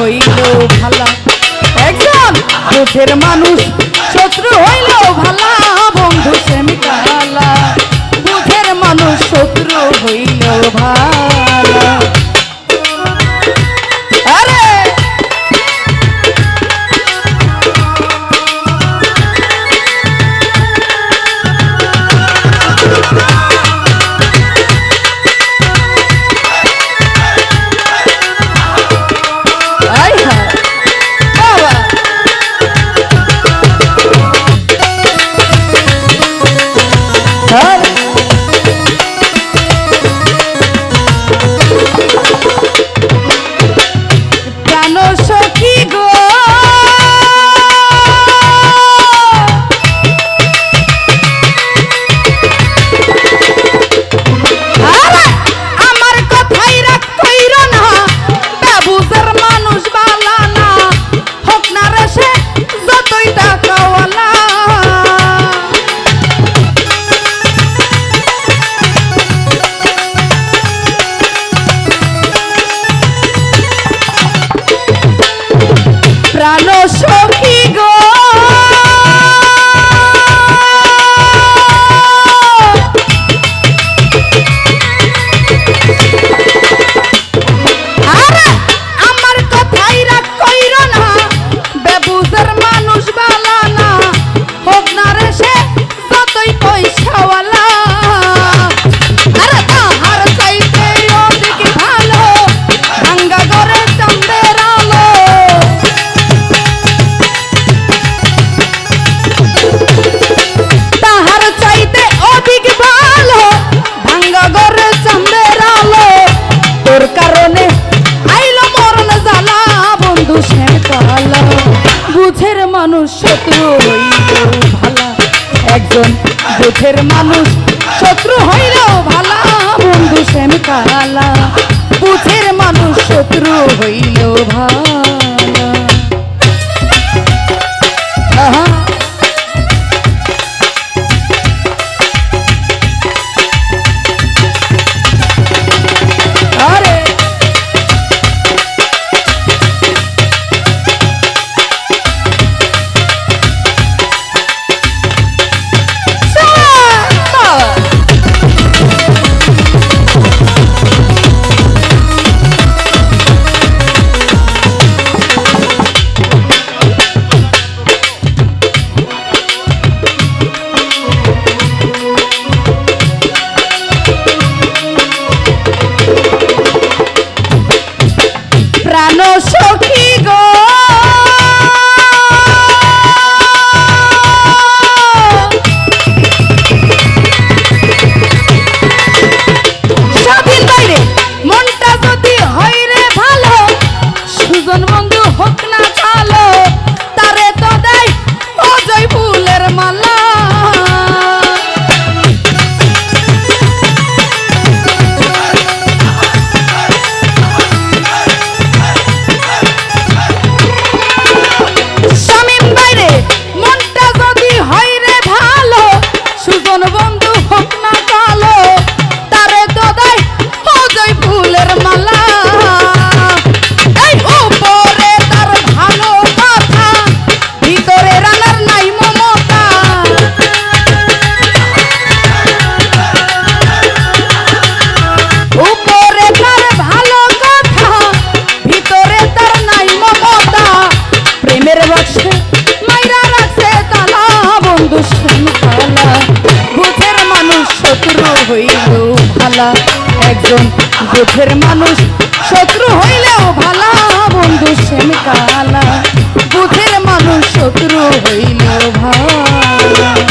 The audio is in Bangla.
হইল ভালা। একজন দুঃখের মানুষ শত্রু হইল ভালা। বুঝের মানুষ শত্রু হইলেও ভালা। একজন বুঝের মানুষ শত্রু হইলেও ভালা। বন্ধু শ্যাম কালা। বুঝের মানুষ শত্রু হইলেও ভালা। জীবন দুঃখের মানুষ শত্রু হইলেও ভালা বন্ধু সেম কালা। বুথের মানুষ শত্রু হইলেও ভালা।